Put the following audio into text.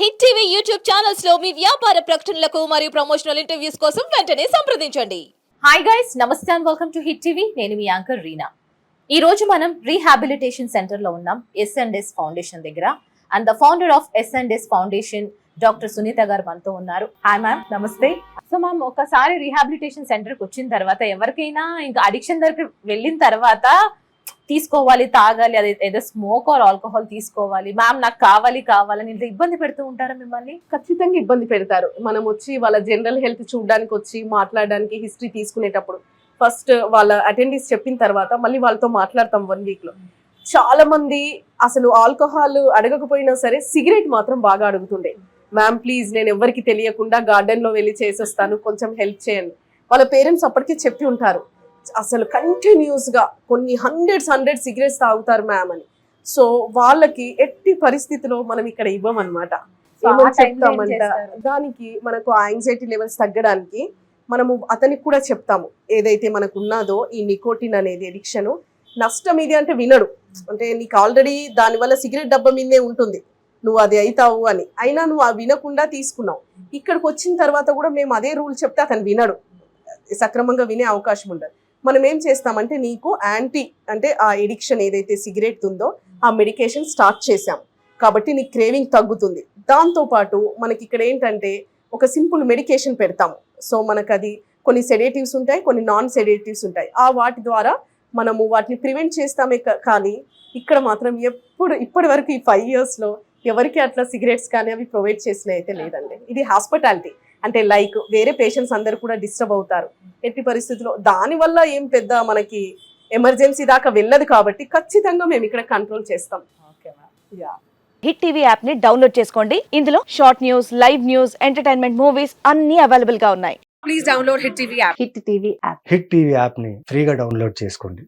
Hit TV YouTube ఛానల్స్లో మీ వ్యాపార ప్రకటనలకు మరియు ప్రమోషనల్ ఇంటర్వ్యూస్ కోసం వెంటనే సంప్రదించండి. హాయ్ గైస్ నమస్తే and welcome to hit TV నేను మీ యాంకర్ రీనా. ఈ రోజు మనం రీహాబిలిటేషన్ సెంటర్లో ఉన్నాం ఎస్ అండ్ ఎస్ ఫౌండేషన్ దగ్గర. And the founder of S and S foundation doctor Sunitha garu మనతో ఉన్నారు. హాయ్ మ్యామ్ నమస్తే. సో మ్యామ్ ఒకసారి రీహాబిలిటేషన్ సెంటర్కి వచ్చిన తర్వాత ఎవరికైనా ఇంకా అడిక్షన్ దగ్గర వెళ్ళిన తర్వాత తీసుకోవాలి తాగాలి అది ఏదో స్మోక్ ఆర్ ఆల్కహాల్ తీసుకోవాలి. మ్యామ్ నాకు కావాలి కావాలని ఇంత ఇబ్బంది పెడుతూ ఉంటారా మిమ్మల్ని? ఖచ్చితంగా ఇబ్బంది పెడతారు. మనం వచ్చి వాళ్ళ జనరల్ హెల్త్ చూడడానికి వచ్చి మాట్లాడడానికి హిస్టరీ తీసుకునేటప్పుడు ఫస్ట్ వాళ్ళ అటెండెన్స్ చెప్పిన తర్వాత మళ్ళీ వాళ్ళతో మాట్లాడతాం వన్ వీక్లో చాలా మంది అసలు ఆల్కహాల్ అడగకపోయినా సరే సిగరెట్ మాత్రం బాగా అడుగుతుండే. మ్యామ్ ప్లీజ్ నేను ఎవరికి తెలియకుండా గార్డెన్లో వెళ్ళి చేసేస్తాను. కొంచెం హెల్ప్ చేయండి. వాళ్ళ పేరెంట్స్ అప్పటికే చెప్పి ఉంటారు. అసలు కంటిన్యూస్గా కొన్ని హండ్రెడ్స్ హండ్రెడ్ సిగరెట్స్ తాగుతారు మ్యామ్ అని. సో వాళ్ళకి ఎట్టి పరిస్థితిలో మనం ఇక్కడ ఇవ్వమన్నమాట. ఏమని చెప్తామంట? దానికి మనకు యాంగ్జైటీ లెవెల్స్ తగ్గడానికి మనము అతనికి కూడా చెప్తాము. ఏదైతే మనకు ఉన్నదో ఈ నికోటిన్ అనేది ఎడిక్షన్ నష్టం ఇది అంటే వినడు. అంటే నీకు ఆల్రెడీ దానివల్ల సిగరెట్ డబ్బా మీదే ఉంటుంది. నువ్వు అది అవుతావు అని. అయినా నువ్వు ఆ వినకుండా తీసుకున్నావు. ఇక్కడికి వచ్చిన తర్వాత కూడా మేము అదే రూల్ చెప్తే అతను వినడు. సక్రమంగా వినే అవకాశం ఉండదు. మనం ఏం చేస్తామంటే నీకు యాంటీ అంటే ఆ ఎడిక్షన్ ఏదైతే సిగరెట్ ఉందో ఆ మెడికేషన్ స్టార్ట్ చేసాం కాబట్టి నీ క్రేవింగ్ తగ్గుతుంది. దాంతోపాటు మనకి ఇక్కడ ఏంటంటే ఒక సింపుల్ మెడికేషన్ పెడతాము. సో మనకు అది కొన్ని సెడేటివ్స్ ఉంటాయి కొన్ని నాన్ సెడేటివ్స్ ఉంటాయి. ఆ వాటి ద్వారా మనము వాటిని ప్రివెంట్ చేస్తామే కానీ ఇక్కడ మాత్రం ఎప్పుడు ఇప్పటి వరకు ఈ ఫైవ్ ఇయర్స్లో ఎవరికి అట్లా సిగరెట్స్ కానీ అవి ప్రొవైడ్ చేసినవి అయితే లేదండి. ఇది హాస్పిటాలిటీ. అంటే లైక్ వేరే పేషెంట్స్ అందరు కూడా డిస్టర్బ్ అవుతారు. ఎట్టి పరిస్థితుల్లో దానివల్ల ఏం పెద్ద మనకి ఎమర్జెన్సీ దాకా వెళ్ళదు కాబట్టి ఖచ్చితంగా మేము ఇక్కడ కంట్రోల్ చేస్తాం. యా హిట్ టీవీ యాప్ని డౌన్లోడ్ చేసుకోండి. ఇందులో short news live news entertainment movies అన్ని అవైలబుల్గా ఉన్నాయి. Please download Hit TV app. Hit TV app hit TV యాప్ని ఫ్రీగా డౌన్లోడ్ చేసుకోండి.